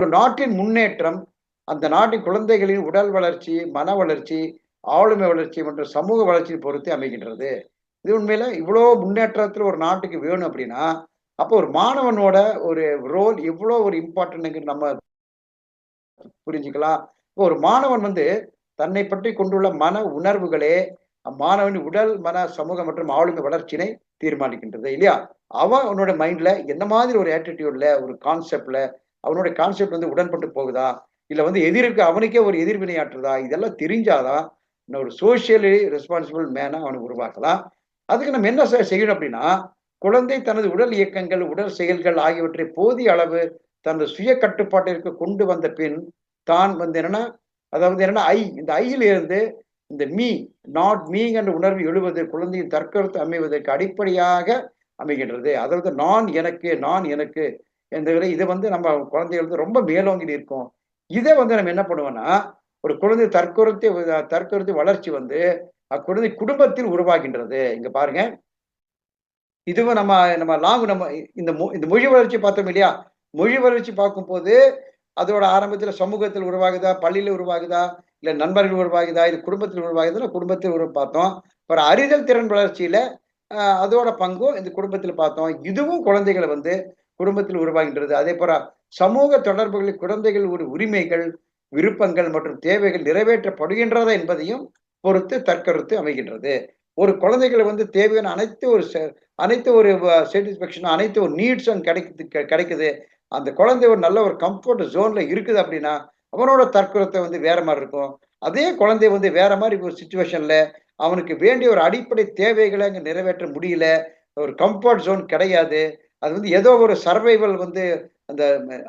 ஒரு நாட்டின் முன்னேற்றம் அந்த நாட்டின் குழந்தைகளின் உடல் வளர்ச்சி மன வளர்ச்சி ஆளுமை வளர்ச்சி மற்றும் சமூக வளர்ச்சியை பொறுத்து அமைகின்றது. இது உண்மையில இவ்வளோ முன்னேற்றத்தில் ஒரு நாட்டுக்கு வேணும் அப்படின்னா அப்போ ஒரு மாணவனோட ஒரு ரோல் எவ்வளோ ஒரு இம்பார்ட்டன்ட் நம்ம புரிஞ்சுக்கலாம். இப்போ ஒரு மாணவன் வந்து தன்னை பற்றி கொண்டுள்ள மன உணர்வுகளே மாணவனின் உடல் மன சமூக மற்றும் ஆளுமை வளர்ச்சியினை தீர்மானிக்கின்றது இல்லையா? அவன் அவனோட மைண்ட்ல என்ன மாதிரி ஒரு ஆட்டிடியூட்ல ஒரு கான்செப்ட்ல அவனுடைய கான்செப்ட் வந்து உடன்பட்டு போகுதா? இல்லை வந்து எதிர்க்கு அவனுக்கே ஒரு எதிர்வினையாற்றுதா இதெல்லாம் தெரிஞ்சாதான் ஒரு சோசியலி ரெஸ்பான்சிபிள் மேனை அவனை உருவாக்கலாம். அதுக்கு நம்ம என்ன செய்யணும் அப்படின்னா குழந்தை தனது உடல் இயக்கங்கள் உடல் செயல்கள் ஆகியவற்றை போதிய அளவு தனது சுய கட்டுப்பாட்டிற்கு கொண்டு வந்த பின் தான் வந்து என்னன்னா அதாவது என்னன்னா ஐ இந்த ஐயில இருந்து இந்த மீ நாட் மீங் என்ற உணர்வு எழுவது குழந்தையின் தற்கருத்து அமைவதற்கு அடிப்படையாக அமைகின்றது. அதாவது நான் எனக்கு நான் எனக்கு என்ற இதை வந்து நம்ம குழந்தைகள் வந்து ரொம்ப மேலோங்கி இருக்கும். இதை வந்து நம்ம என்ன பண்ணுவோம்னா ஒரு குழந்தை தற்கொலை தற்கொலை வளர்ச்சி வந்து அக்குழந்தை குடும்பத்தில் உருவாகின்றது. இங்க பாருங்க. இதுவும் நம்ம நம்ம லாங் நம்ம இந்த இந்த மொழி வளர்ச்சி பார்த்தோம் இல்லையா? மொழி வளர்ச்சி பார்க்கும்போது அதோட ஆரம்பத்தில் சமூகத்தில் உருவாகுதா? பள்ளியில் உருவாகுதா? இல்லை நண்பர்கள் உருவாகுதா? இது குடும்பத்தில் உருவாகுதுன்னா குடும்பத்தில் உருவ பார்த்தோம். அப்புறம் அறிதல் திறன் வளர்ச்சியில அதோட பங்கும் இந்த குடும்பத்தில் பார்த்தோம். இதுவும் குழந்தைகளை வந்து குடும்பத்தில் உருவாகின்றது. அதே போல சமூக தொடர்புகளில் குழந்தைகள் ஒரு உரிமைகள் விருப்பங்கள் மற்றும் தேவைகள் நிறைவேற்றப்படுகின்றதா என்பதையும் பொறுத்து தற்கருத்து அமைகின்றது. ஒரு குழந்தைகளை வந்து தேவையான அனைத்து ஒரு அனைத்து ஒரு சாட்டிஸ்பேக்ஷன் அனைத்து ஒரு நீட்ஸும் கிடைக்குது கிடைக்குது. அந்த குழந்தை ஒரு நல்ல ஒரு கம்ஃபர்ட் ஜோன்ல இருக்குது அப்படின்னா அவனோட தற்கொலத்தை வந்து வேற மாதிரி இருக்கும். அதே குழந்தை வந்து வேற மாதிரி ஒரு சுச்சுவேஷன்ல அவனுக்கு வேண்டிய ஒரு அடிப்படை தேவைகளை அங்கே நிறைவேற்ற முடியல. ஒரு கம்ஃபர்ட் ஜோன் கிடையாது. அது வந்து ஏதோ ஒரு சர்வைவல் வந்து அந்த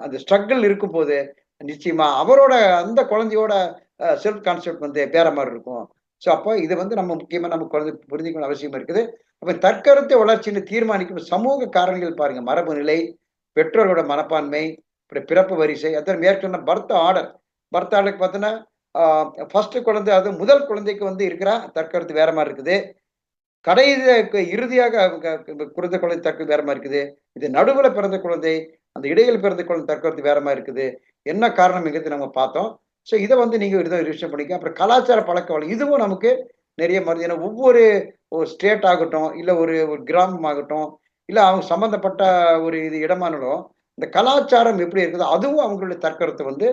அந்த ஸ்ட்ரகிள் இருக்கும்போது நிச்சயமாக நிச்சயமா அவரோட அந்த குழந்தையோட செல்ஃப் கான்செப்ட் வந்து பேற மாதிரி இருக்கும். ஸோ அப்போ இது வந்து நம்ம முக்கியமாக நம்ம குழந்தை புரிஞ்சுக்கணும் அவசியம் இருக்குது. அப்போ தற்கருத்தை வளர்ச்சின்னு தீர்மானிக்கும் சமூக காரணிகள் பாருங்க. மரபு நிலை பெற்றோர்களோட மனப்பான்மை பிறப்பு வரிசை அத்தனை மேற்கொண்ட பர்த் ஆர்டர் பர்த் ஆர்டருக்கு பார்த்தோன்னா ஃபர்ஸ்ட் குழந்தை அது முதல் குழந்தைக்கு வந்து இருக்கிற தற்கருத்து வேற மாதிரி இருக்குது. கடைசி இறுதியாக குழந்தை குழந்தை தற்கொலை வேற மாதிரி இருக்குது. இது நடுவில் பிறந்த குழந்தை அந்த இடையில் பிறந்த குழந்தை தற்கருத்து வேற மாதிரி இருக்குது. என்ன காரணம் எங்கிறது நம்ம பார்த்தோம். ஸோ இதை வந்து நீங்கள் இதை ரிவிஷன் பண்ணிக்க அப்புறம் கலாச்சார பழக்க வழி இதுவும் நமக்கு நிறைய மருந்து ஏன்னா ஒவ்வொரு ஒரு ஸ்டேட் ஆகட்டும் இல்லை ஒரு ஒரு கிராமம் ஆகட்டும் இல்லை அவங்க சம்மந்தப்பட்ட ஒரு இது இடமானாலும் இந்த கலாச்சாரம் எப்படி இருக்குதோ அதுவும் அவங்களுடைய தற்கருத்தை வந்து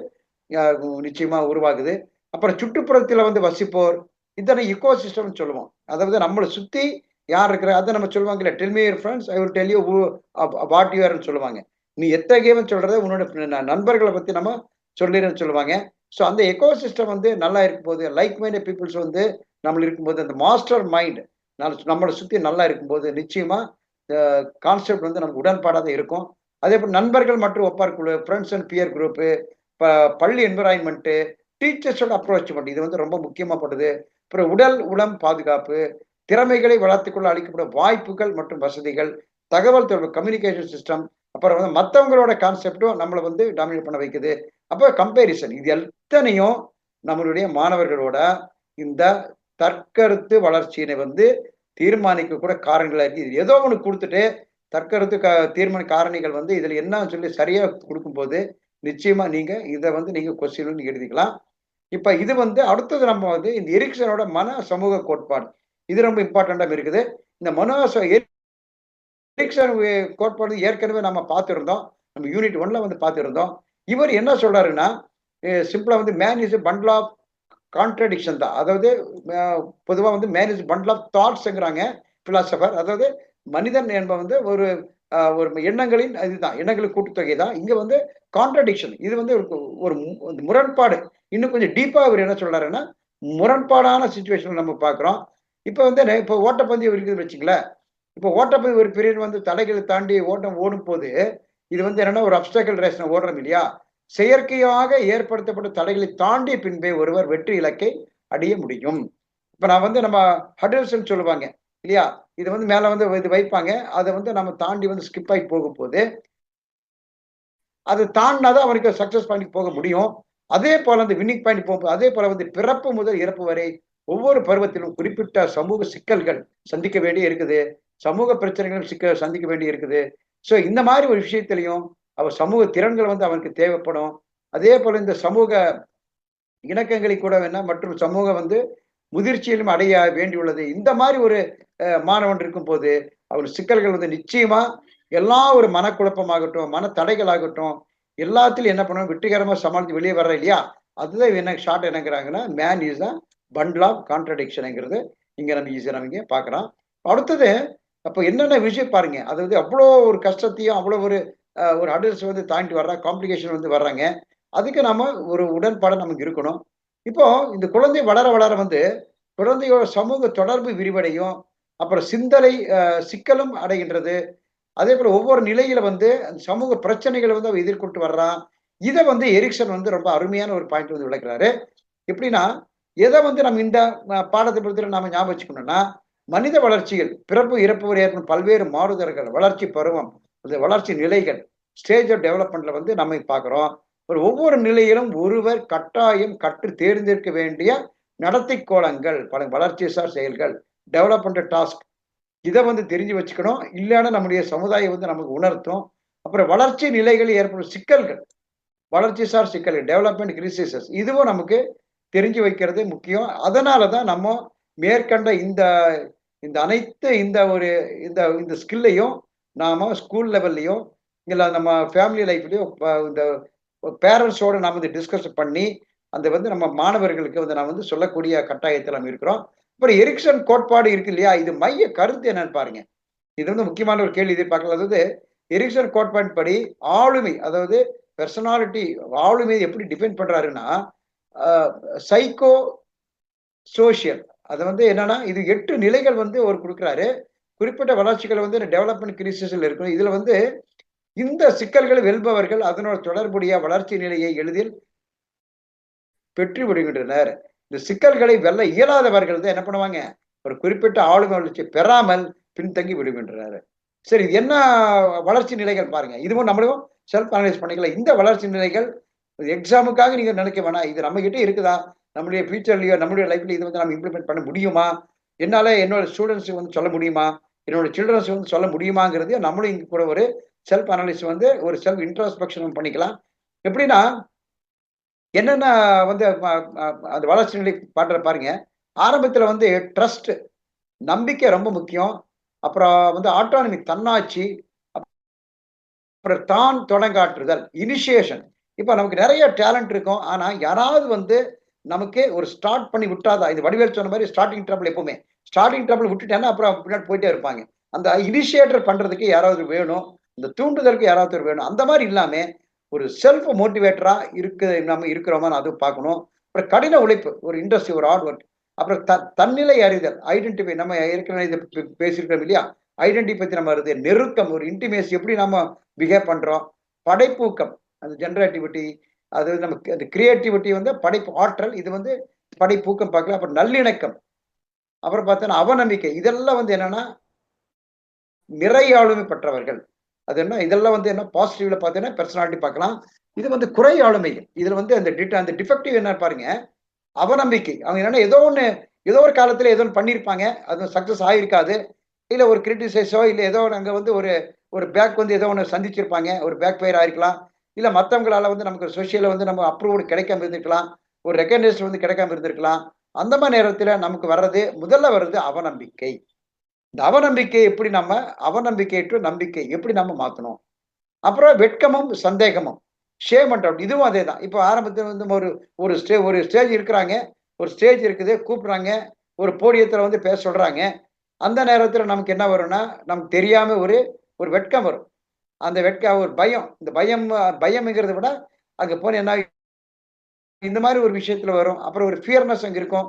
நிச்சயமாக உருவாகுது அப்புறம் சுற்றுப்புறத்தில் வந்து வசிப்போர் இதனை இக்கோ சிஸ்டம்னு சொல்லுவோம். அதாவது நம்மளை சுற்றி யார் இருக்கிற அதை நம்ம சொல்லுவாங்க இல்லை tell me your friends I will tell you what யூஆர்னு சொல்லுவாங்க. நீ எத்தகையவன் சொல்கிறத உன்னோட நண்பர்களை பற்றி நம்ம சொல்லிடுன்னு சொல்லுவாங்க. ஸோ அந்த எக்கோ சிஸ்டம் வந்து நல்லா இருக்கும்போது லைக் மைண்டட் பீப்புள்ஸ் வந்து நம்மள இருக்கும்போது அந்த மாஸ்டர் மைண்ட் நம்மளை சுற்றி நல்லா இருக்கும்போது நிச்சயமாக கான்செப்ட் வந்து நமக்கு உடன்பாடாக இருக்கும். அதே போல் நண்பர்கள் மற்றும் ஒப்பார் குழு ஃப்ரெண்ட்ஸ் அண்ட் பியர் குரூப்பு பள்ளி என்விரான்மெண்ட்டு டீச்சர்ஸோட அப்ரோச் பண்ணி இது வந்து ரொம்ப முக்கியமாகப்படுது அப்புறம் உடல் உளம் பாதுகாப்பு திறமைகளை வளர்த்துக்கொள்ள அளிக்கப்படும் வாய்ப்புகள் மற்றும் வசதிகள் தகவல் தொடர்பு கம்யூனிகேஷன் சிஸ்டம் அப்புறம் வந்து மற்றவங்களோட கான்செப்டும் நம்மளை வந்து டாமினேட் பண்ண வைக்குது. அப்போ கம்பேரிசன் இது எத்தனையும் நம்மளுடைய மாணவர்களோட இந்த தற்கருத்து வளர்ச்சியினை வந்து தீர்மானிக்க கூட காரணங்களாக இருக்குது இது ஏதோ ஒன்று கொடுத்துட்டு தற்கருத்து க தீர்மான காரணிகள் வந்து இதில் என்னன்னு சொல்லி சரியாக கொடுக்கும்போது நிச்சயமாக நீங்கள் இதை வந்து நீங்கள் கொஸ்டின் எழுதிக்கலாம் இப்ப இது வந்து அடுத்தது நம்ம வந்து இந்த எரிக்சனோட மன சமூக கோட்பாடு. இது ரொம்ப இம்பார்ட்டண்டா இருக்குது. இந்த மனோ எரிக்சன் கோட்பாடு ஏற்கனவே நம்ம பார்த்துருந்தோம். நம்ம யூனிட் ஒன்ல வந்து பார்த்துருந்தோம். இவர் என்ன சொல்றாருன்னா சிம்பிளா வந்து man is bundle of contradiction தான். அதாவது பொதுவாக வந்து மேன் இஸ் பண்டில் ஆஃப் தாட்ஸ்ங்கிறாங்க பிலாசபர் அதாவது மனிதன் என்பது வந்து ஒரு ஒரு எண்ணங்களின் இதுதான். எண்ணங்களின் கூட்டுத்தொகை தான். இங்க வந்து கான்ட்ரடிக்ஷன் இது வந்து ஒரு முரண்பாடு. இன்னும் கொஞ்சம் டீப்பா அவர் என்ன சொல்றாருன்னா முரண்பாடான சுச்சுவேஷன் நம்ம பார்க்குறோம். இப்போ வந்து இப்போ ஓட்டப்பந்தயம் இருக்குதுன்னு வச்சுங்களேன். இப்போ ஓட்டப்பந்தயம் ஒரு பீரியட் வந்து தடைகளை தாண்டி ஓட்டம் ஓடும் போது இது வந்து என்னன்னா ஒரு அப்டக்கல் ரேஸ் ஓடுறோம் இல்லையா? செயற்கையாக ஏற்படுத்தப்பட்ட தடைகளை தாண்டிய பின்பே ஒருவர் வெற்றி இலக்கை அடைய முடியும். இப்ப நான் வந்து நம்ம ஹடில்சன் சொல்லுவாங்க இல்லையா? இது வந்து மேலே வந்து இது வைப்பாங்க. அதை வந்து நம்ம தாண்டி வந்து ஸ்கிப் ஆகி போகும் போது அது தாண்டினாதான் அவனுக்கு சக்சஸ் பாயிண்ட் போக முடியும். அதே போல அந்த வின்னிங் பாயிண்ட் போகும்போது அதே போல வந்து பிறப்பு முதல் இறப்பு வரை ஒவ்வொரு பருவத்திலும் குறிப்பிட்ட சமூக சிக்கல்கள் சந்திக்க வேண்டி இருக்குது. சமூக பிரச்சனைகளும் சிக்க சந்திக்க வேண்டி இருக்குது. ஸோ இந்த மாதிரி ஒரு விஷயத்திலையும் அவர் சமூக திறன்கள் வந்து அவனுக்கு தேவைப்படும். அதே போல இந்த சமூக இணக்கங்களை கூட வேணா மற்றும் சமூகம் வந்து முதிர்ச்சியிலும் அடைய வேண்டியுள்ளது. இந்த மாதிரி ஒரு மாணவன் இருக்கும் போது அவர் சிக்கல்கள் வந்து நிச்சயமா எல்லா ஒரு மனக்குழப்பமாகட்டும் மன தடைகளாகட்டும் எல்லாத்திலும் என்ன பண்ணுவோம்? வெற்றிகரமாக சமாளித்து வெளியே வர்ற இல்லையா? அதுதான் என்ன ஷார்ட் என்னங்கிறாங்கன்னா மேன் இஸ் தான் பண்டில் ஆஃப் கான்ட்ரடிக்ஷனுங்கிறது இங்கே நம்ம ஈஸியாக நம்ம இங்கே பார்க்குறோம் அடுத்தது அப்போ என்னென்ன விஷயம் பாருங்க. அதாவது அவ்வளோ ஒரு கஷ்டத்தையும் அவ்வளோ ஒரு ஒரு அடல்ஸ் வந்து தாண்டிட்டு வர்றாங்க காம்ப்ளிகேஷன் வந்து வர்றாங்க. அதுக்கு நம்ம ஒரு உடன்பாடு நமக்கு இருக்கணும். இப்போ இந்த குழந்தை வளர வளர வந்து குழந்தையோட சமூக தொடர்பு விரிவடையும். அப்புறம் சிந்தனை சிக்கலும் அடைகின்றது. அதே போல ஒவ்வொரு நிலையில வந்து சமூக பிரச்சனைகளை வந்து அவர் எதிர்கொண்டு வர்றான். இதை வந்து எரிக்சன் வந்து ரொம்ப அருமையான ஒரு பாயிண்ட் வந்து விளக்குறாரு. எப்படின்னா எதை வந்து நம்ம இந்த பாடத்தை பொறுத்தவரை நாம ஞாபகம் வச்சுக்கணும்னா மனித வளர்ச்சிகள் பிறப்பு இறப்பு ஏற்படும் பல்வேறு மாறுதல்கள் வளர்ச்சி பருவம் அந்த வளர்ச்சி நிலைகள் ஸ்டேஜ் ஆஃப் டெவலப்மெண்ட்ல வந்து நம்ம பார்க்குறோம். ஒரு ஒவ்வொரு நிலையிலும் ஒருவர் கட்டாயம் கற்று தேர்ந்தெடுக்க வேண்டிய நடத்தை கோலங்கள் பல வளர்ச்சி சார் செயல்கள் டெவலப்மெண்ட் டாஸ்க் இதை வந்து தெரிஞ்சு வச்சுக்கணும். இல்லைன்னா நம்முடைய சமுதாயம் வந்து நமக்கு உணர்த்தும். அப்புறம் வளர்ச்சி நிலைகளில் ஏற்படும் சிக்கல்கள். வளர்ச்சி சார் சிக்கல்கள் டெவலப்மெண்ட் கிரிசிசஸ் இதுவும் நமக்கு தெரிஞ்சு வைக்கிறது முக்கியம். அதனால தான் நம்ம மேற்கண்ட இந்த இந்த அனைத்து இந்த ஒரு இந்த இந்த ஸ்கில்லையும் நாம் ஸ்கூல் லெவல்லையும் இல்லை நம்ம ஃபேமிலி லைஃப்லையும் இந்த பேரண்ட்ஸோடு நாம் வந்து டிஸ்கஸ் பண்ணி அந்த வந்து நம்ம மாணவர்களுக்கு வந்து நான் வந்து சொல்லக்கூடிய கட்டாயத்தில் நம்ம இருக்கிறோம். அப்புறம் எரிக்சன் கோட்பாடு இருக்கு இல்லையா? இது மைய கருத்து என்னன்னு பாருங்க. இது வந்து முக்கியமான ஒரு கேள்வி எதிர்பார்க்கல. அதாவது எரிக்சன் கோட்பாடு படி ஆளுமை அதாவது பெர்சனாலிட்டி ஆளுமை எப்படி டிபெண்ட் பண்றாருன்னா சைக்கோ சோசியல் அது வந்து என்னன்னா இது எட்டு நிலைகள் வந்து ஒரு கொடுக்குறாரு. குறிப்பிட்ட வளர்ச்சிகளை வந்து டெவலப்மெண்ட் கிரிசிஸில் இருக்கும் இதுல வந்து இந்த சிக்கல்களை வெல்பவர்கள் அதனோட தொடர்புடைய வளர்ச்சி நிலையை எளிதில் பெற்று விடுகின்றனர் இந்த சிக்கல்களை வெல்ல இயலாதவர்கள் தான் என்ன பண்ணுவாங்க? ஒரு குறிப்பிட்ட ஆளுமை வளர்ச்சி பெறாமல் பின்தங்கி விடுகின்றாரு சரி இது என்ன வளர்ச்சி நிலைகள் பாருங்க. இதுவும் நம்மளும் செல்ஃப் அனலைஸ் பண்ணிக்கலாம். இந்த வளர்ச்சி நிலைகள் எக்ஸாமுக்காக நீங்க நினைக்க வேணாம். இது நம்ம கிட்டே இருக்குதா? நம்மளுடைய ஃபியூச்சர்லயோ நம்மளுடைய லைஃப்ல இது வந்து நம்ம இம்ப்ளிமெண்ட் பண்ண முடியுமா? என்னால என்னோட ஸ்டூடெண்ட்ஸுக்கு வந்து சொல்ல முடியுமா? என்னோட சில்ட்ரன்ஸ் வந்து சொல்ல முடியுமாங்கிறது நம்மளும் இங்க கூட ஒரு செல்ஃப் அனலைஸ் வந்து ஒரு செல்ஃப் இன்ட்ரோஸ்பெக்ஷன் பண்ணிக்கலாம். எப்படின்னா என்னென்ன வந்து அந்த வளர்ச்சி நிலை பாடுற பாருங்க. ஆரம்பத்தில் வந்து ட்ரஸ்ட் நம்பிக்கை ரொம்ப முக்கியம். அப்புறம் வந்து ஆட்டானமி தன்னாட்சி அப்புறம் தான் தொடங்காற்றுதல் இனிஷியேஷன் இப்போ நமக்கு நிறைய டேலண்ட் இருக்கும். ஆனால் யாராவது வந்து நமக்கு ஒரு ஸ்டார்ட் பண்ணி விட்டாதான் இது வடிவேல் சொன்ன மாதிரி ஸ்டார்டிங் ட்ரபிள் எப்பவுமே. ஸ்டார்டிங் ட்ரபிள் விட்டுட்டேன்னா அப்புறம் பின்னாடி போயிட்டே இருப்பாங்க. அந்த இனிஷியேட்டர் பண்ணுறதுக்கு யாராவது வேணும். இந்த தூண்டுதலுக்கு யாராவது வேணும். அந்த மாதிரி இல்லாமல் ஒரு செல்ஃப் மோட்டிவேட்டரா இருக்கு நம்ம இருக்கிறோமா அது பார்க்கணும். அப்புறம் கடின உழைப்பு ஒரு இண்டஸ்ட்ரி ஒரு ஹார்ட் ஒர்க் அப்புறம் த தன்னிலை அறிதல் ஐடென்டிஃபை நம்ம ஏற்கனவே இதை பேசியிருக்கோம் இல்லையா? ஐடென்டி பற்றி நம்ம வருது நெருக்கம் ஒரு இன்டிமேஸ் எப்படி நம்ம பிஹேவ் பண்ணுறோம் படைப்பூக்கம் அந்த ஜென்ரேட்டிவிட்டி அது நம்ம அந்த கிரியேட்டிவிட்டி வந்து படைப்பு ஆற்றல் இது வந்து படைப்பூக்கம் பார்க்கலாம் அப்புறம் நல்லிணக்கம் அப்புறம் பார்த்தோன்னா அவநம்பிக்கை. இதெல்லாம் வந்து என்னன்னா நிறை ஆளுமை பெற்றவர்கள். அது என்ன? இதெல்லாம் வந்து என்ன? பாசிட்டிவ்ல பார்த்தீங்கன்னா பர்சனாலிட்டி பார்க்கலாம். இது வந்து குறை ஆளுமை. இதுல வந்து அந்த அந்த டிஃபெக்டிவ் என்ன பாருங்க? அவநம்பிக்கை. அவங்க என்னன்னா ஏதோ ஒன்று ஏதோ ஒரு காலத்துல ஏதோ ஒன்று பண்ணியிருப்பாங்க அது சக்சஸ் ஆகிருக்காது இல்லை ஒரு கிரிட்டிசைஸோ இல்லை ஏதோ அங்கே வந்து ஒரு ஒரு பேக் வந்து ஏதோ ஒன்று சந்திச்சிருப்பாங்க. ஒரு பேக் ஃபயர் ஆயிருக்கலாம். இல்லை மற்றவங்களால வந்து நமக்கு சோசியலில் வந்து நம்ம அப்ரூவ்டு கிடைக்காம இருந்திருக்கலாம். ஒரு ரெக்கக்னைஸ் வந்து கிடைக்காம இருந்திருக்கலாம். அந்த மாதிரி நேரத்தில் நமக்கு வர்றது முதல்ல வர்றது அவநம்பிக்கை. இந்த அவநம்பிக்கை எப்படி நம்ம அவநம்பிக்கை டு நம்பிக்கை எப்படி நம்ம மாற்றணும் அப்புறம் வெட்கமும் சந்தேகமும். ஷேம் அண்ட் இதுவும் அதே தான் இப்போ ஆரம்பத்தில் வந்து ஒரு ஒரு ஸ்டே ஒரு ஸ்டேஜ் இருக்கிறாங்க. ஒரு ஸ்டேஜ் இருக்குது கூப்பிட்றாங்க. ஒரு போடியத்தில் வந்து பேச சொல்கிறாங்க அந்த நேரத்தில் நமக்கு என்ன வரும்னா நமக்கு தெரியாமல் ஒரு ஒரு வெட்கம் வரும். அந்த வெட்க ஒரு பயம். இந்த பயம் பயம்ங்கிறத விட அங்கே போன என்ன இந்த மாதிரி ஒரு விஷயத்தில் வரும். அப்புறம் ஒரு ஃபியர்னஸ் அங்கே இருக்கும்.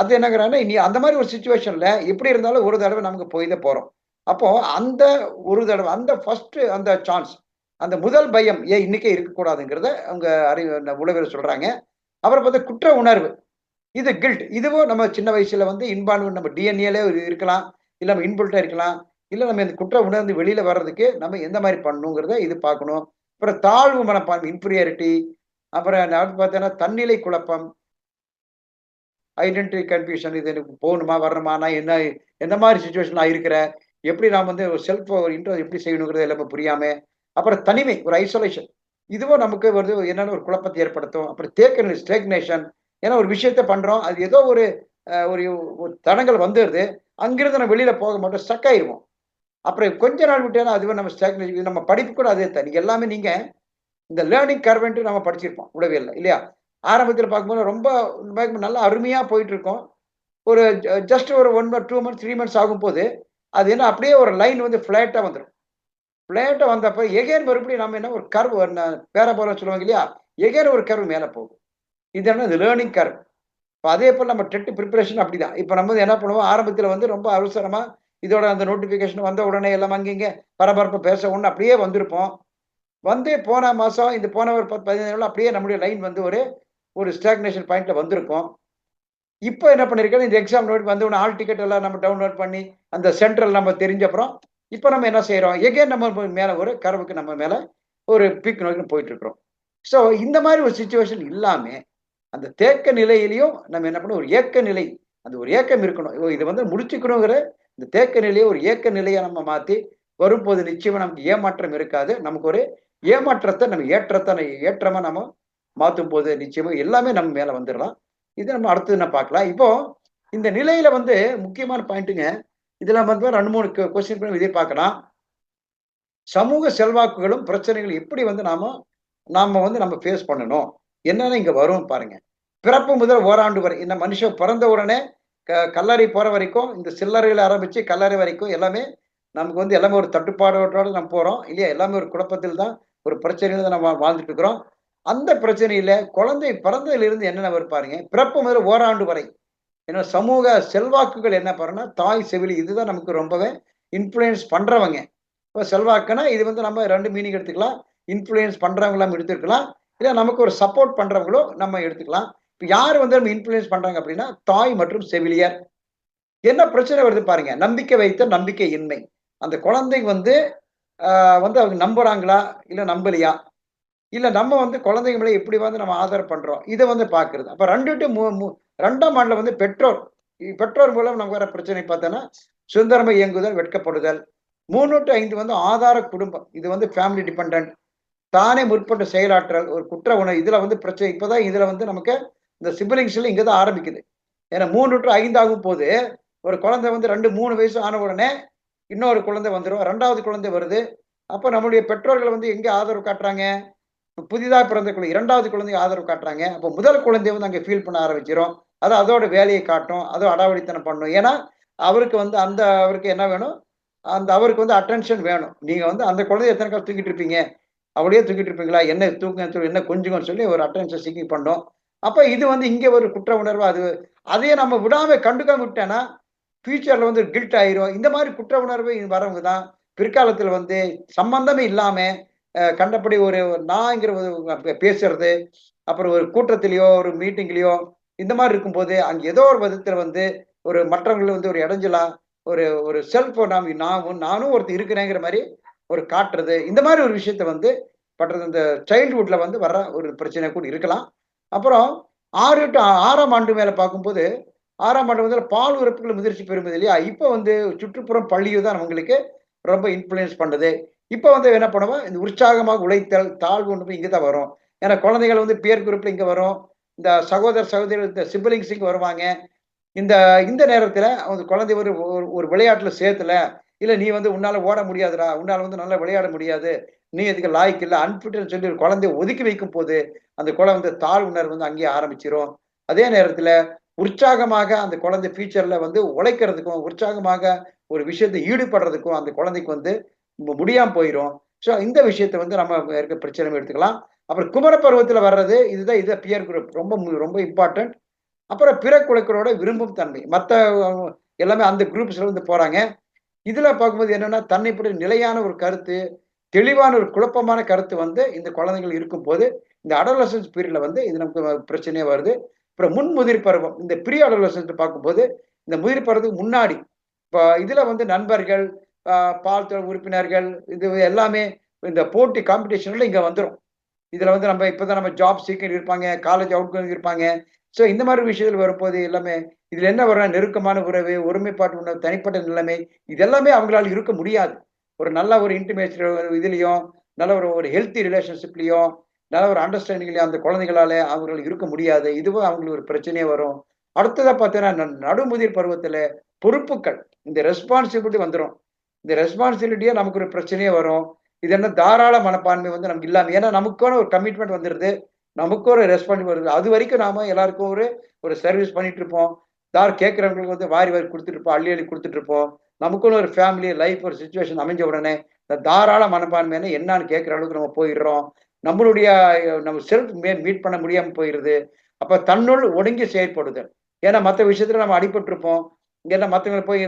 அது என்னங்கிறாங்கன்னா இனி அந்த மாதிரி ஒரு சுச்சுவேஷன்ல எப்படி இருந்தாலும் ஒரு தடவை நமக்கு போய் தான் போறோம். அப்போ அந்த ஒரு தடவை அந்த ஃபர்ஸ்ட் அந்த சான்ஸ் அந்த முதல் பயம் ஏன் இன்னைக்கே இருக்கக்கூடாதுங்கிறத அவங்க அறிவு உளவியல் சொல்றாங்க. அப்புறம் பார்த்தா குற்ற உணர்வு. இது கில்ட் இதுவும் நம்ம சின்ன வயசுல வந்து இன்பான் நம்ம டிஎன்ஏலே இருக்கலாம். இல்லை நம்ம இன்புல்ட்டா இருக்கலாம். இல்லை நம்ம இந்த குற்ற உணர்ந்து வெளியில வர்றதுக்கு நம்ம எந்த மாதிரி பண்ணணுங்கிறத இது பார்க்கணும். அப்புறம் தாழ்வு மனப்பான்மை இன்ஃபீரியாரிட்டி அப்புறம் பார்த்தோன்னா தன்னிலை குழப்பம். ஐடென்டி கன்ஃபியூஷன் இது எனக்கு போகணுமா வரணுமா நான் என்ன எந்த மாதிரி சுச்சுவேஷன் நான் இருக்கிறேன்? எப்படி நான் வந்து ஒரு செல்ஃப் ஒரு இன்ட்ரெஸ்ட் எப்படி செய்யணுங்கிறது எல்லாமே புரியாமல் அப்புறம் தனிமை ஒரு ஐசோலேஷன் இதுவும் நமக்கு வந்து என்னென்ன ஒரு குழப்பத்தை ஏற்படுத்தும் அப்புறம் தேக்க ஸ்டேக்னேஷன் ஏன்னா ஒரு விஷயத்த பண்ணுறோம் அது ஏதோ ஒரு ஒரு தடங்கள் வந்துடுது அங்கிருந்து நம்ம வெளியில் போக மாட்டோம் ஸ்டக் ஆயிடுவோம் அப்புறம் கொஞ்ச நாள் விட்டேன்னா அதுவே நம்ம ஸ்டேக்னேஷன் நம்ம படிப்பு கூட அதே தான். எல்லாமே நீங்கள் இந்த லேர்னிங் கர்வென்ட்டு நம்ம படிச்சிருப்போம் உளவியல்ல இல்லையா? ஆரம்பத்தில் பார்க்கும்போது ரொம்ப நல்லா அருமையாக போயிட்டு இருக்கோம் ஒரு ஜஸ்ட் ஒரு one month two months three months ஆகும் போது அது என்ன அப்படியே ஒரு லைன் வந்து ஃப்ளாட்டாக வந்துடும் ஃப்ளாட்டாக வந்தப்போ எகேன் மறுபடியும் நம்ம என்ன ஒரு கர்வ் பேர போல சொல்லுவாங்க இல்லையா? எகேன் ஒரு கர்வ் மேலே போகும். இது என்ன இது லேர்னிங் கர்வ் இப்போ அதே போல் நம்ம டெட் ப்ரிப்பரேஷன் அப்படி தான் இப்போ நம்ம என்ன பண்ணுவோம் ஆரம்பத்தில் வந்து ரொம்ப அவசரமாக இதோட அந்த நோட்டிஃபிகேஷன் வந்த உடனே எல்லாம் அங்கேங்க பரபரப்பு பேச ஒன்று அப்படியே வந்திருப்போம். வந்து போன மாதம் இந்த போன ஒரு பத்து பதினஞ்சு நாள் அப்படியே நம்முடைய லைன் வந்து ஒரு ஒரு ஸ்டாக்னேஷன் பாயிண்ட்ல வந்திருக்கோம். இப்போ என்ன பண்ணிருக்கோம்? இந்த எக்ஸாம் நோட் வந்து ஒன்று ஆல் டிக்கெட் எல்லாம் நம்ம டவுன்லோட் பண்ணி அந்த சென்ட்ரல் நம்ம தெரிஞ்ச அப்புறம் இப்போ நம்ம என்ன செய்யறோம் எகேன் நம்ம மேலே ஒரு கரவுக்கு நம்ம மேலே ஒரு பீக் நோக்கி போயிட்டு இருக்கிறோம். ஸோ இந்த மாதிரி ஒரு சுச்சுவேஷன் இல்லாமல் அந்த தேக்க நிலையிலையும் நம்ம என்ன பண்ணணும்? ஒரு ஏக்க நிலை. அந்த ஒரு ஏக்கம் இருக்கணும். இது வந்து முடிச்சுக்கணுங்கிற இந்த தேக்க நிலையை ஒரு ஏக்க நிலையை நம்ம மாற்றி வரும்போது நிச்சயமாக நமக்கு ஏமாற்றம் இருக்காது. நமக்கு ஒரு ஏமாற்றத்தை நம்ம ஏற்றத்தை ஏற்றமாக நம்ம மாற்றும் போது நிச்சயமாக எல்லாமே நம்ம மேலே வந்துடலாம். இது நம்ம அடுத்தது என்ன பார்க்கலாம்? இப்போ இந்த நிலையில வந்து முக்கியமான பாயிண்ட்டுங்க இதெல்லாம் வந்து ரெண்டு மூணு கொஸ்டின் பண்ணி பார்க்கலாம். சமூக செல்வாக்குகளும் பிரச்சனைகளும் எப்படி வந்து நாம நாம வந்து நம்ம ஃபேஸ் பண்ணணும்? என்னென்ன இங்க வரும் பாருங்க. பிறப்பு முதல் ஓராண்டு வரை இந்த மனுஷன் பிறந்த உடனே க கல்லறை போற வரைக்கும் இந்த சில்லறையில் ஆரம்பிச்சு கல்லறை வரைக்கும் எல்லாமே நமக்கு வந்து எல்லாமே ஒரு தட்டுப்பாடோட நம்ம போறோம். இல்லையா? எல்லாமே ஒரு குழப்பத்தில் தான் ஒரு பிரச்சனையில தான் நம்ம வாழ்ந்துட்டு இருக்கிறோம். அந்த பிரச்சனையில குழந்தை பிறந்ததிலிருந்து என்னென்ன பாருங்க. பிறப்பு முதல் ஓராண்டு வரை. ஏன்னா சமூக செல்வாக்குகள் என்ன பாருன்னா தாய் செவிலி இதுதான் நமக்கு ரொம்பவே இன்ஃப்ளூயன்ஸ் பண்றவங்க. இப்போ செல்வாக்குன்னா இது வந்து நம்ம ரெண்டு மீனிங் எடுத்துக்கலாம். இன்ஃப்ளூயன்ஸ் பண்றவங்களாம் எடுத்துக்கலாம். இல்லை நமக்கு ஒரு சப்போர்ட் பண்றவங்களோ நம்ம எடுத்துக்கலாம். இப்போ யார் வந்து நம்ம இன்ஃப்ளூயன்ஸ் பண்றாங்க அப்படின்னா தாய் மற்றும் செவிலியர். என்ன பிரச்சனை வருது பாருங்க. நம்பிக்கை வைத்த நம்பிக்கை இன்மை அந்த குழந்தை வந்து வந்து அவங்க நம்புறாங்களா? இல்லை நம்பலையா? இல்லை நம்ம வந்து குழந்தைங்களை எப்படி வந்து நம்ம ஆதரவு பண்ணுறோம் இதை வந்து பார்க்கறது அப்போ ரெண்டு டு மூ ரெண்டாம் ஆண்டில் வந்து பெற்றோர் பெற்றோர் மூலம் நமக்கு வர பிரச்சனை பார்த்தோன்னா சுதந்திரமாக இயங்குதல் வெட்கப்படுதல். மூணு டு ஐந்து வந்து ஆதார குடும்பம் இது வந்து ஃபேமிலி டிபெண்ட் தானே முற்பட்ட செயலாற்றல் ஒரு குற்ற உணவு இதில் வந்து பிரச்சனை இப்போதான் இதில் வந்து நமக்கு இந்த சிபிலிங்ஸ்ல இங்கே தான் ஆரம்பிக்குது. ஏன்னா மூணு டு போது ஒரு குழந்தை வந்து ரெண்டு மூணு வயசு ஆன உடனே இன்னொரு குழந்தை வந்துடும் ரெண்டாவது குழந்தை வருது. அப்போ நம்மளுடைய பெற்றோர்கள் வந்து எங்கே ஆதரவு காட்டுறாங்க? புதிதாக பிறந்த குழந்தை இரண்டாவது குழந்தைய ஆதரவு காட்டுறாங்க. அப்போ முதல் குழந்தைய வந்து அங்கே ஃபீல் பண்ண ஆரம்பிச்சிடும் அது அதோட வேலையை காட்டும் அதோ அடாவடித்தனம் பண்ணும். ஏன்னா அவருக்கு வந்து அந்த அவருக்கு என்ன வேணும்? அந்த அவருக்கு வந்து அட்டென்ஷன் வேணும். நீங்கள் வந்து அந்த குழந்தைய எத்தனை காலம் தூக்கிட்டு இருப்பீங்க? அவளையே தூக்கிட்டு இருப்பீங்களா? என்ன தூக்க என்ன கொஞ்சம் சொல்லி ஒரு அட்டென்ஷன் சீக்கிங் பண்ணும். அப்போ இது வந்து இங்கே ஒரு குற்ற உணர்வு? அது அதையே நம்ம விடாமல் கண்டுக்காம விட்டேன்னா ஃபியூச்சரில் வந்து கில்ட் ஆயிரும். இந்த மாதிரி குற்ற உணர்வு வரவங்க தான். பிற்காலத்தில் வந்து சம்பந்தமே இல்லாமல் கண்டபடி ஒரு நாங்கிற பேசுறது அப்புறம் ஒரு கூட்டத்திலேயோ ஒரு மீட்டிங்லேயோ இந்த மாதிரி இருக்கும்போது அங்கே ஏதோ ஒரு விதத்தில் வந்து ஒரு மற்றவங்களை வந்து ஒரு இடைஞ்சலா ஒரு ஒரு செல்ஃபோ நாம் நானும் நானும் ஒருத்தர் இருக்கிறேங்கிற மாதிரி ஒரு காட்டுறது இந்த மாதிரி ஒரு விஷயத்த வந்து பண்றது இந்த சைல்டுஹுட்ல வந்து வர்ற ஒரு பிரச்சனை கூட இருக்கலாம். அப்புறம் ஆறு எட்டு ஆறாம் ஆண்டு மேலே பார்க்கும்போது ஆறாம் ஆண்டு வந்து பால் உறுப்புகள் முதிர்ச்சி பெறுவது இல்லையா இப்போ வந்து சுற்றுப்புறம் பள்ளியும் தான் அவங்களுக்கு ரொம்ப இன்ஃப்ளூயன்ஸ் பண்ணுது. இப்போ வந்து என்ன பண்ணுவோம்? இந்த உற்சாகமாக உழைத்தல் தாழ்வு ஒன்று போய் இங்கே தான் வரும். ஏன்னா குழந்தைகள் வந்து பேர் குரூப்ல இங்கே வரும். இந்த சகோதர சகோதரி இந்த சிபிலிங்ஸ் இங்கே வருவாங்க. இந்த இந்த நேரத்தில் அவங்க குழந்தை ஒரு ஒரு விளையாட்டில் சேர்த்துல இல்லை நீ வந்து உன்னால் ஓட முடியாதுடா. உன்னால் வந்து நல்லா விளையாட முடியாது. நீ இதுக்கு லாய்க்கு இல்லை. அன்பிட்டுன்னு சொல்லி ஒரு குழந்தைய ஒதுக்கி வைக்கும் போது அந்த குழந்தை வந்து தாழ் உணர்வு வந்து அங்கேயே ஆரம்பிச்சிரும். அதே நேரத்தில் உற்சாகமாக அந்த குழந்தை ஃபியூச்சரில் வந்து உழைக்கிறதுக்கும் உற்சாகமாக ஒரு விஷயத்தை ஈடுபடுறதுக்கும் அந்த குழந்தைக்கு வந்து முடியாம போயிடும் ஸோ இந்த விஷயத்த வந்து நம்ம இருக்க பிரச்சனை எடுத்துக்கலாம். அப்புறம் குமர பருவத்தில் வர்றது இதுதான் இதை பியர் குரூப் ரொம்ப ரொம்ப இம்பார்ட்டன்ட் அப்புறம் பிற குழுக்களோட விரும்பும் தன்மை. மற்ற எல்லாமே அந்த குரூப்ஸ்ல வந்து போறாங்க. இதுல பார்க்கும்போது என்னன்னா தன்னை பற்றி நிலையான ஒரு கருத்து தெளிவான ஒரு குழப்பமான கருத்து வந்து இந்த குழந்தைகள் இருக்கும் போது இந்த அடலசன்ஸ் பீரியட்ல வந்து இது நமக்கு பிரச்சனையே வருது. அப்புறம் முன் முதிர் பருவம் இந்த ப்ரீ அடலசன்ஸ் பார்க்கும்போது இந்த முதிர் பருவத்துக்கு முன்னாடி இப்போ இதுல வந்து நண்பர்கள் பால் உறுப்பினர்கள் இது எல்லாமே இந்த போட்டி காம்படிஷன்ல இங்கே வந்துடும் இதில் வந்து நம்ம இப்போ தான் நம்ம ஜாப் சீக்கிரம் இருப்பாங்க காலேஜ் அவுட் இருப்பாங்க. ஸோ இந்த மாதிரி விஷயத்தில் வரும்போது எல்லாமே இதில் என்ன வரும் நெருக்கமான உறவு ஒருமைப்பாட்டு உணவு தனிப்பட்ட நிலைமை இது எல்லாமே அவங்களால இருக்க முடியாது. ஒரு நல்ல ஒரு இன்டிமேஷன் இதுலேயும் நல்ல ஒரு ஒரு ஹெல்த்தி ரிலேஷன்ஷிப்லையும் நல்ல ஒரு அண்டர்ஸ்டாண்டிங்லேயும் அந்த குழந்தைகளால அவங்களுக்கு இருக்க முடியாது. இதுவும் அவங்களுக்கு ஒரு பிரச்சனையே வரும். அடுத்ததாக பார்த்தீங்கன்னா நடுமுதிர் பருவத்தில் பொறுப்புகள் இந்த ரெஸ்பான்சிபிலிட்டி வந்துடும் இந்த ரெஸ்பான்சிபிலிட்டியே நமக்கு ஒரு பிரச்சனையே வரும். இது என்ன தாராள மனப்பான்மை வந்து நமக்கு இல்லாமல் ஏன்னா நமக்கான ஒரு கமிட்மெண்ட் வந்துடுது நமக்கு ஒரு ரெஸ்பான்சிபிள் வருது. அது வரைக்கும் நாம எல்லாருக்கும் ஒரு ஒரு சர்வீஸ் பண்ணிட்டு இருப்போம். தார் கேட்குறவங்களுக்கு வந்து வாரி வாரி கொடுத்துட்டு இருப்போம் அள்ளி அள்ளி கொடுத்துட்டு இருப்போம். நமக்குன்னு ஒரு ஃபேமிலி லைஃப் ஒரு சுச்சுவேஷன் அமைஞ்ச உடனே இந்த தாராள மனப்பான்மைன்னு என்னன்னு கேட்குற அளவுக்கு நம்ம போயிடுறோம். நம்மளுடைய நம்ம செல்ஃப் மே மீட் பண்ண முடியாமல் போயிடுது அப்போ தன்னுள் ஒடுங்கி செயற்படுது ஏன்னா மற்ற விஷயத்துல நம்ம அடிபட்டிருப்போம். ஏன்னா மற்றவங்க போய்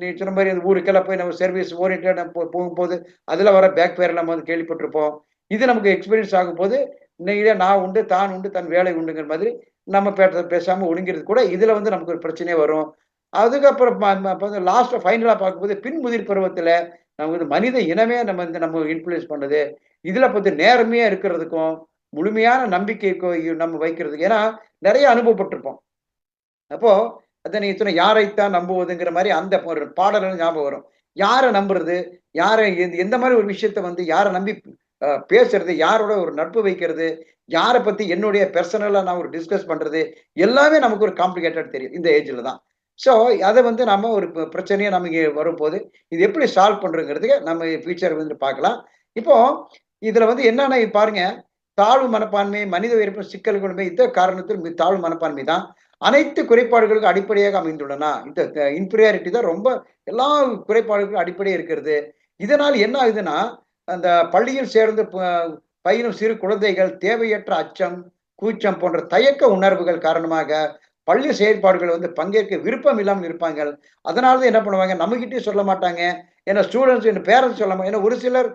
நீ சொன்ன மாதிரி அந்த ஊருக்கெல்லாம் போய் நம்ம சர்வீஸ் ஓரியன்டாக போகும்போது அதில் வர பேக் பேர் நம்ம வந்து கேள்விப்பட்டிருப்போம். இது நமக்கு எக்ஸ்பீரியன்ஸ் ஆகும்போது இன்னைக்கு நான் உண்டு தான் உண்டு தன் வேலை உண்டுங்கிற மாதிரி நம்ம பேச பேசாமல் ஒடுங்கிறது கூட இதில் வந்து நமக்கு ஒரு பிரச்சனையே வரும். அதுக்கப்புறம் லாஸ்ட் ஃபைனலாக பார்க்கும்போது பின்முதிர் பருவத்தில் நமக்கு வந்து மனித இனமே நம்ம வந்து நம்ம இன்ஃப்ளூயன்ஸ் பண்ணுது. இதில் பார்த்து நேர்மையாக இருக்கிறதுக்கும் முழுமையான நம்பிக்கைக்கும் நம்ம வைக்கிறதுக்கு. ஏன்னா நிறைய அனுபவப்பட்டிருப்போம். அப்போது அதை நீங்க சொன்ன யாரைத்தான் நம்புவதுங்கிற மாதிரி அந்த ஒரு பாடல்கள் ஞாபகம் வரும். யாரை நம்புறது? யாரை எந்த மாதிரி ஒரு விஷயத்த வந்து யாரை நம்பி பேசுறது? யாரோட ஒரு நட்பு வைக்கிறது? யாரை பத்தி என்னுடைய பர்சனலா நான் ஒரு டிஸ்கஸ் பண்றது? எல்லாமே நமக்கு ஒரு காம்ப்ளிகேட்டட் தெரியும். இந்த ஏஜ்ல தான். ஸோ அதை வந்து நம்ம ஒரு பிரச்சனையை நம்ம இங்கே வரும்போது இது எப்படி சால்வ் பண்றோங்கிறதுக்கு நம்ம ஃபியூச்சர் வந்து பார்க்கலாம். இப்போ இதுல வந்து என்னன்னா பாருங்க. தாழ்வு மனப்பான்மை மனித உயிர்ப்பு சிக்கல்களுமே இந்த காரணத்தில் தாழ்வு மனப்பான்மை தான். அனைத்து குறைபாடுகளுக்கும் அடிப்படையாக அமைந்துள்ளன. இந்த இன்பீரியாரிட்டி தான் ரொம்ப எல்லா குறைபாடுகளுக்கும் அடிப்படையாக இருக்கிறது. இதனால் என்ன ஆகுதுன்னா அந்த பள்ளியில் சேர்ந்து பயிலும் சிறு குழந்தைகள் தேவையற்ற அச்சம் கூச்சம் போன்ற தயக்க உணர்வுகள் காரணமாக பள்ளி செயற்பாடுகள் வந்து பங்கேற்க விருப்பம் இல்லாமல் இருப்பாங்க. அதனால தான் என்ன பண்ணுவாங்க? நம்மகிட்டே சொல்ல மாட்டாங்க. ஏன்னா ஸ்டூடெண்ட்ஸ் பேரண்ட்ஸ் சொல்ல மாட்டாங்க ஏன்னா ஒரு சிலர்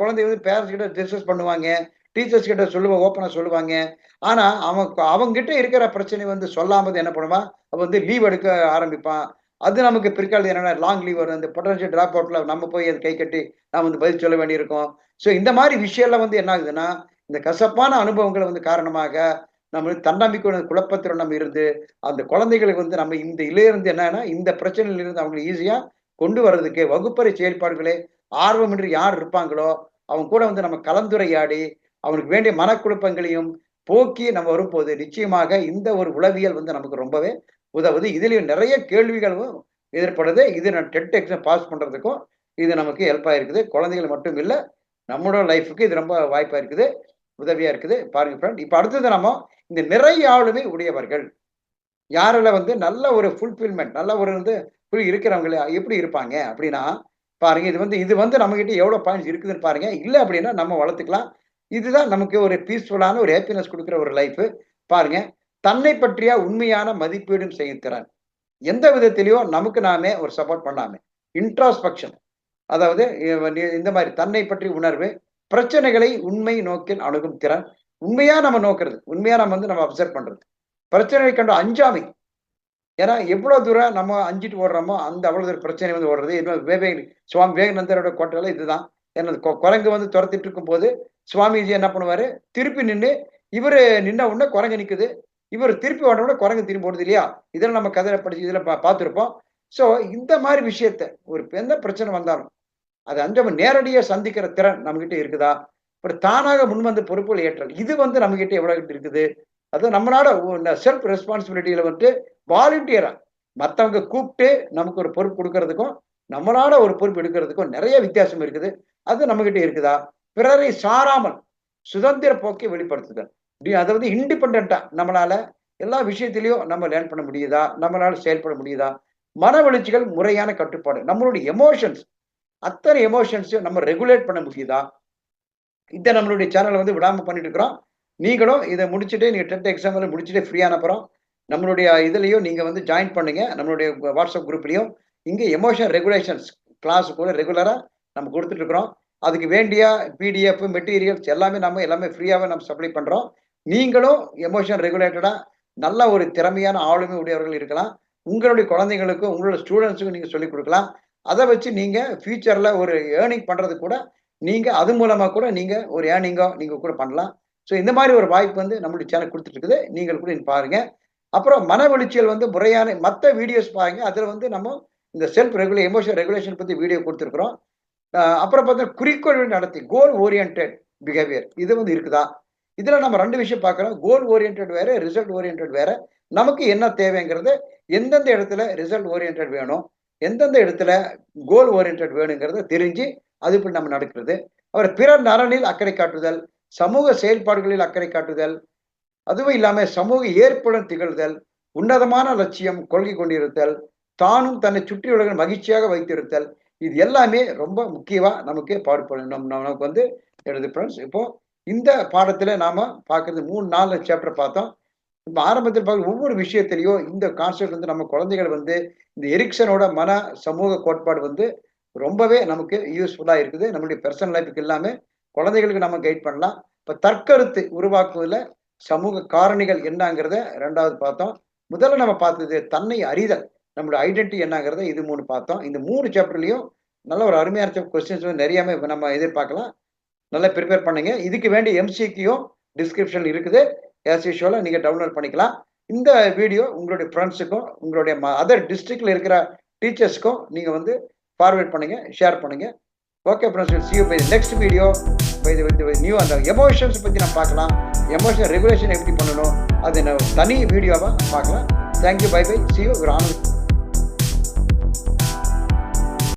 குழந்தை வந்து பேரண்ட்ஸ் கிட்ட டிஸ்கஸ் பண்ணுவாங்க. டீச்சர்ஸ் கிட்ட சொல்லுவாங்க ஓப்பனாக சொல்லுவாங்க. ஆனா அவன் அவங்கிட்ட இருக்கிற பிரச்சனை வந்து சொல்லாமது என்ன பண்ணுவான்? அவன் வந்து லீவ் எடுக்க ஆரம்பிப்பான். அது நமக்கு பிற்காலது என்னன்னா லாங் லீவ் வரும். இந்த பொட்டன்ஷியல் ட்ராப் அவுட்ல நம்ம போய் அதை கை கட்டி நாம் வந்து பதில் சொல்ல வேண்டியிருக்கோம். ஸோ இந்த மாதிரி விஷயம்லாம் வந்து என்ன ஆகுதுன்னா இந்த கசப்பான அனுபவங்களை வந்து காரணமாக நம்ம தன்னம்பிக்கையோட குழப்பத்தில் நம்ம இருந்து அந்த குழந்தைகளுக்கு வந்து நம்ம இந்த இருந்து என்னன்னா இந்த பிரச்சனையிலிருந்து அவங்களை ஈஸியாக கொண்டு வர்றதுக்கு வகுப்பறை செயல்பாடுகளே ஆர்வமின்றி யார் இருப்பாங்களோ அவங்க கூட வந்து நம்ம கலந்துரையாடி அவனுக்கு வேண்டிய மனக்குழப்பங்களையும் போக்கி நம்ம வரும்போது நிச்சயமாக இந்த ஒரு உளவியல் வந்து நமக்கு ரொம்பவே உதவுது. இதுலயும் நிறைய கேள்விகளும் எதிர்படுது. இது நான் டெட் எக்ஸாம் பாஸ் பண்றதுக்கும் இது நமக்கு ஹெல்ப்பாக இருக்குது குழந்தைகள் மட்டும் இல்லை நம்மளோட லைஃபுக்கு இது ரொம்ப வாய்ப்பாக இருக்குது. உதவியாக இருக்குது. பாருங்க ஃப்ரெண்ட் இப்போ அடுத்தது நம்ம இந்த நிறைய ஆளுமை உடையவர்கள். யாரில் வந்து நல்ல ஒரு ஃபுல்ஃபில்மெண்ட் நல்ல ஒரு வந்து ஃபுல் இருக்கிறவங்கள எப்படி இருப்பாங்க அப்படின்னா பாருங்க இது வந்து இது வந்து நம்மகிட்ட எவ்வளோ பாயிண்ட்ஸ் இருக்குதுன்னு பாருங்க. இல்லை அப்படின்னா நம்ம வளர்த்துக்கலாம். இதுதான் நமக்கு ஒரு பீஸ்ஃபுல்லான ஒரு ஹாப்பினஸ் கொடுக்குற ஒரு லைஃப் பாருங்க தன்னை பற்றிய உண்மையான மதிப்பீடும் செய்திறன் எந்த விதத்திலையும் நமக்கு நாமே ஒரு சப்போர்ட் பண்ணாம இன்ட்ராஸ்பெக்ஷன் அதாவது இந்த மாதிரி தன்னை பற்றி உணர்வு பிரச்சனைகளை உண்மை நோக்கில் அணுகும் திறன். உண்மையா நம்ம நோக்கிறது உண்மையா நம்ம வந்து நம்ம அப்சர்வ் பண்றது. பிரச்சனை கண்டு அஞ்சாமை. ஏன்னா எவ்வளவு தூரம் நம்ம அஞ்சிட்டு ஓடுறோமோ அந்த அவ்வளவு தூரம் பிரச்சனை வந்து ஓடுறது. விவேக சுவாமி விவேகானந்தரோட கோட்டையில இதுதான். ஏன்னா குரங்கு வந்து துரத்திட்டு இருக்கும் போது சுவாமிஜி என்ன பண்ணுவாரு? திருப்பி நின்று இவர் நின்ன உடனே குரங்கு நிற்குது இவர் திருப்பி வந்த உடனே குரங்கு திரும்பி போடுது இல்லையா? இதெல்லாம் நம்ம கதை படிச்சு இதில் பார்த்துருப்போம். ஸோ இந்த மாதிரி விஷயத்த ஒரு எந்த பிரச்சனை வந்தாலும் அது அஞ்சம் நேரடியாக சந்திக்கிற திறன் நம்மகிட்ட இருக்குதா? அப்புறம் தானாக முன்வந்து பொறுப்புகள் ஏற்றல். இது வந்து நம்மகிட்ட எவ்வளோ கிட்ட இருக்குது? அது நம்மளோட செல்ஃப் ரெஸ்பான்சிபிலிட்டியில வந்துட்டு வாலண்டியரா மற்றவங்க கூப்பிட்டு நமக்கு ஒரு பொறுப்பு கொடுக்கறதுக்கும் நம்மளால ஒரு பொறுப்பு எடுக்கிறதுக்கும் நிறைய வித்தியாசம் இருக்குது. அது நம்மகிட்ட இருக்குதா? பிறரை சாராமல் சுதந்திர போக்கை வெளிப்படுத்துதல். அதாவது இண்டிபெண்டா நம்மளால எல்லா விஷயத்திலையும் நம்ம லேர்ன் பண்ண முடியுதா? நம்மளால செயல்பட முடியுதா? மன வளர்ச்சிகள் முறையான கட்டுப்பாடு. நம்மளுடைய எமோஷன்ஸ் அத்தனை எமோஷன்ஸையும் நம்ம ரெகுலேட் பண்ண முடியுதா? இதை நம்மளுடைய சேனலை வந்து விடாம பண்ணிட்டு இருக்கிறோம். நீங்களும் இதை முடிச்சுட்டு நீங்க டென்த் எக்ஸாம் முடிச்சுட்டு ஃப்ரீயான அப்புறம் நம்மளுடைய இதுலேயும் நீங்க வந்து ஜாயின் பண்ணுங்க. நம்மளுடைய வாட்ஸ்அப் குரூப்லேயும் இங்கே எமோஷன் ரெகுலேஷன்ஸ் கிளாஸுக்குள்ள ரெகுலராக ரெகுலரா நம்ம கொடுத்துட்டு இருக்கிறோம். அதுக்கு வேண்டிய பிடிஎஃப் மெட்டீரியல்ஸ் எல்லாமே நம்ம எல்லாமே ஃப்ரீயாகவே நம்ம சப்ளை பண்ணுறோம் நீங்களும் எமோஷன் ரெகுலேட்டடாக நல்ல ஒரு திறமையான ஆளுமை உடையவர்கள் இருக்கலாம். உங்களுடைய குழந்தைங்களுக்கும் உங்களோட ஸ்டூடெண்ட்ஸுக்கும் நீங்கள் சொல்லிக் கொடுக்கலாம். அதை வச்சு நீங்கள் ஃபியூச்சரில் ஒரு ஏர்னிங் பண்ணுறது கூட நீங்கள் அது மூலமாக கூட நீங்கள் ஒரு ஏர்னிங்கோ நீங்கள் கூட பண்ணலாம். ஸோ இந்த மாதிரி ஒரு வாய்ப்பு வந்து நம்மளுடைய சேனல் கொடுத்துட்டு இருக்குது நீங்கள் கூட பாருங்கள் அப்புறம் மன வெளிச்சல் வந்து முறையான மற்ற வீடியோஸ் பாருங்கள் அதில் வந்து நம்ம இந்த செல்ஃப் ரெகுலே எமோஷன் ரெகுலேஷன் பற்றி வீடியோ கொடுத்துருக்குறோம். அப்புறம் பார்த்தா குறிக்கோள் நடத்தி கோல் ஓரியன்ட் பிஹேவியர் இது வந்து இருக்குதா? இதுல நம்ம ரெண்டு விஷயம் பார்க்கறோம். கோல் ஓரியன்ட் வேற ரிசல்ட் ஓரியன்ட் வேற. நமக்கு என்ன தேவைங்கிறது எந்தெந்த இடத்துல ரிசல்ட் ஓரியன்ட் வேணும் எந்தெந்த இடத்துல கோல் ஓரியன்ட் வேணுங்கிறத தெரிஞ்சு அது இப்படி நம்ம நடக்கிறது. அவர் பிறர் நலனில் அக்கறை காட்டுதல் சமூக செயல்பாடுகளில் அக்கறை காட்டுதல் அதுவும் இல்லாமல் சமூக ஏற்புடன் திகழ்தல் உன்னதமான லட்சியம் கொள்கை கொண்டிருத்தல் தானும் தன்னை சுற்றியுள்ள மகிழ்ச்சியாக வைத்திருத்தல் இது எல்லாமே ரொம்ப முக்கியமாக நமக்கு பாடுபடணும். நம் நமக்கு வந்து எனது ஃப்ரெண்ட்ஸ் இப்போ இந்த பாடத்தில் நாம் பார்க்குறது மூணு நாலு சாப்டர் பார்த்தோம். இப்போ ஆரம்பத்தில் பார்க்க ஒவ்வொரு விஷயத்திலையும் இந்த கான்செப்ட் வந்து நம்ம குழந்தைகள் வந்து இந்த எரிக்சனோட மன சமூக கோட்பாடு வந்து ரொம்பவே நமக்கு யூஸ்ஃபுல்லாக இருக்குது. நம்மளுடைய பர்சனல் லைஃபுக்கு எல்லாமே குழந்தைகளுக்கு நம்ம கைட் பண்ணலாம். இப்போ தற்கருத்து உருவாக்குவதில் சமூக காரணிகள் என்னங்கிறத ரெண்டாவது பார்த்தோம். முதல்ல நம்ம பார்த்தது தன்னை அறிதல். நம்மளோட ஐடென்டிட்டி என்னங்கிறத இது மூணு பார்த்தோம். இந்த மூணு சாப்டர்லையும் நல்ல ஒரு அருமையான கொஸ்டின்ஸ் வந்து நிறையாமே நம்ம எதிர்பார்க்கலாம். நல்லா ப்ரிப்பேர் பண்ணுங்க. இதுக்கு வேண்டிய எம்சிக்கியும் டிஸ்கிரிப்ஷன் இருக்குது. ஆஸ் யூஷுவலாக நீங்கள் டவுன்லோட் பண்ணிக்கலாம். இந்த வீடியோ உங்களுடைய ஃப்ரெண்ட்ஸுக்கும் உங்களுடைய அதர் டிஸ்ட்ரிக்டில் இருக்கிற டீச்சர்ஸ்க்கும் நீங்கள் வந்து ஃபார்வேர்ட் பண்ணுங்கள் ஷேர் பண்ணுங்கள் okay friends see you bye next video bye new அந்த எமோஷன்ஸ் பற்றி நம்ம பார்க்கலாம். எமோஷன் ரெகுலேஷன் எப்படி பண்ணணும்? அது தனி வீடியோவாக பார்க்கலாம். Thank you bye bye see you ஒரு ஆனந்த்